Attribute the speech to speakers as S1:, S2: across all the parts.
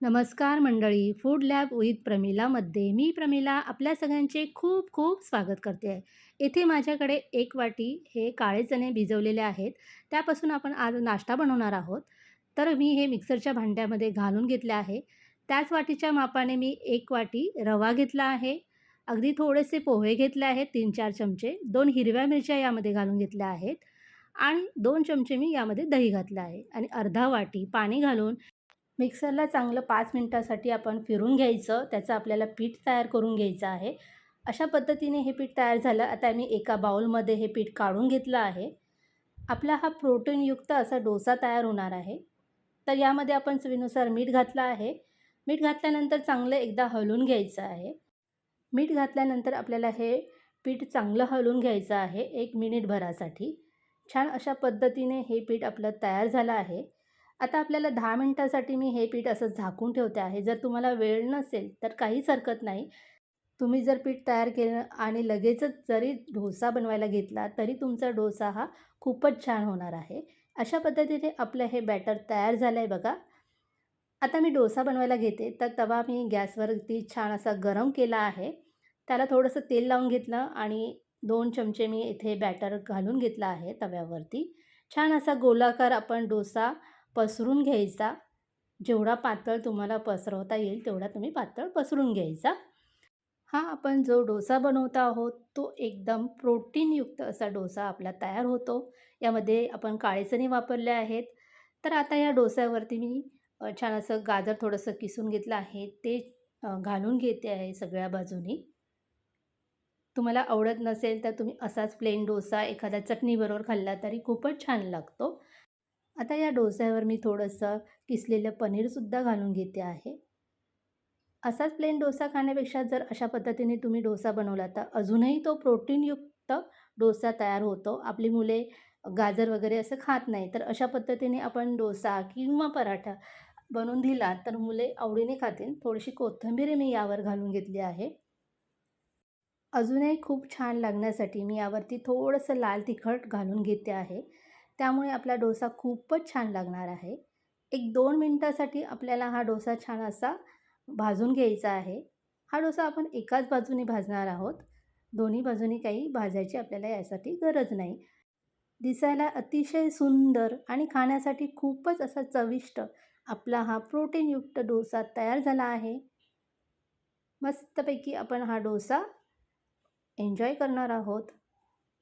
S1: नमस्कार मंडळी. Food lab with प्रमिलामध्ये मी प्रमिला आपल्या सगळ्यांचे खूप खूप स्वागत करते आहे. इथे माझ्याकडे एक वाटी हे काळे चणे भिजवलेले आहेत. त्यापासून आपण आज नाश्ता बनवणार आहोत. तर मी हे मिक्सरच्या भांड्यामध्ये घालून घेतले आहे. त्याच वाटीच्या मापाने मी एक वाटी रवा घेतला आहे. अगदी थोडेसे पोहे घेतले आहेत तीन चार चमचे. दोन हिरव्या मिरच्या यामध्ये घालून घेतल्या आहेत. आणि दोन चमचे मी यामध्ये दही घातलं आहे. आणि अर्धा वाटी पाणी घालून मिक्सरला चांगलं पाच मिनटासाठी आपण फिरून घ्यायचं. त्याचं आपल्याला पीठ तयार करून घ्यायचं आहे. अशा पद्धतीने हे पीठ तयार झालं. आता मी एका बाउलमध्ये हे पीठ काढून घेतलं आहे. आपला हा प्रोटीनयुक्त असा डोसा तयार होणार आहे. तर यामध्ये आपण चवीनुसार मीठ घातलं आहे. मीठ घातल्यानंतर चांगलं एकदा हलवून घ्यायचं आहे. मीठ घातल्यानंतर आपल्याला हे पीठ चांगलं हलवून घ्यायचं आहे. एक मिनिटभरासाठी. छान अशा पद्धतीने हे पीठ आपलं तयार झालं आहे. आता आपल्याला दहा मिनटासाठी मी हे पीठ असं झाकून ठेवते आहे. जर तुम्हाला वेळ नसेल तर काहीच हरकत नाही. तुम्ही जर पीठ तयार केलं आणि लगेचच जरी डोसा बनवायला घेतला तरी तुमचा डोसा हा खूपच छान होणार आहे. अशा पद्धतीने आपलं हे बॅटर तयार झालं आहे बघा. आता मी डोसा बनवायला घेते. तर तवा मी गॅसवरती छान असा गरम केला आहे. त्याला थोडंसं तेल लावून घेतलं आणि दोन चमचे मी इथे बॅटर घालून घेतला आहे तव्यावरती. छान असा गोलाकार आपण डोसा पसरून घ्यायचा. जेवढा पातळ तुम्हाला पसरवता येईल तेवढा तुम्ही पातळ पसरून घ्यायचा. हा आपण जो डोसा बनवता आहोत तो एकदम प्रोटीनयुक्त असा डोसा आपला तयार होतो. यामध्ये आपण काळेचणी वापरले आहेत. तर आता या डोस्यावरती मी छान असं गाजर थोडंसं किसून घेतलं आहे. ते घालून घेते आहे सगळ्या बाजूनी. तुम्हाला आवडत नसेल तर तुम्ही असाच प्लेन डोसा एखाद्या चटणीबरोबर खाल्ला तरी खूपच छान लागतो. आता या डोस्यावर मी थोडंसं किसलेलं पनीरसुद्धा घालून घेते आहे. असाच प्लेन डोसा खाण्यापेक्षा जर अशा पद्धतीने तुम्ही डोसा बनवला तर अजूनही तो प्रोटीनयुक्त डोसा तयार होतो. आपली मुले गाजर वगैरे असं खात नाही तर अशा पद्धतीने आपण डोसा किंवा पराठा बनवून दिला तर मुले आवडीने खातील. थोडीशी कोथिंबीर मी यावर घालून घेतली आहे. अजूनही खूप छान लागण्यासाठी मी यावरती थोडंसं लाल तिखट घालून घेते आहे. त्यामुळे आपला डोसा खूपच छान लागणार आहे. एक दोन मिनटासाठी आपल्याला हा डोसा छान असा भाजून घ्यायचा आहे. हा डोसा आपण एकाच बाजूने भाजणार आहोत. दोन्ही बाजूनी काही भाजायची आपल्याला यासाठी गरज नाही. दिसायला अतिशय सुंदर आणि खाण्यासाठी खूपच असा चविष्ट आपला हा प्रोटीनयुक्त डोसा तयार झाला आहे. मस्तपैकी आपण हा डोसा एन्जॉय करणार आहोत.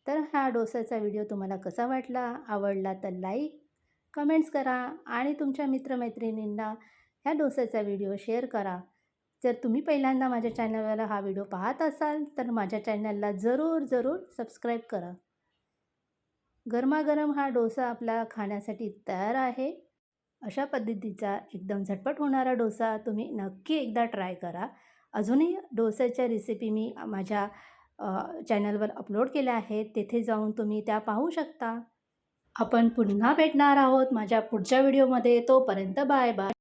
S1: तर हा डोसाचा व्हिडिओ तुम्हाला कसा वाटला? आवडला तर लाईक कमेंट्स करा आणि तुमच्या मित्रमैत्रिणींना ह्या डोसाचा व्हिडिओ शेअर करा. जर तुम्ही पहिल्यांदा माझ्या चॅनलवर हा व्हिडिओ पाहत असाल तर माझ्या चॅनलला जरूर जरूर सबस्क्राईब करा. गरमागरम हा डोसा आपला खाण्यासाठी तयार आहे. अशा पद्धतीचा एकदम झटपट होणारा डोसा तुम्ही नक्की एकदा ट्राय करा. अजूनही डोस्याच्या रेसिपी मी माझ्या चॅनलवर अपलोड केल्या आहेत तेथे जाऊन तुम्ही त्या पाहू शकता. आपण पुन्हा भेटणार आहोत माझ्या पुढच्या व्हिडिओमध्ये तोपर्यंत बाय बाय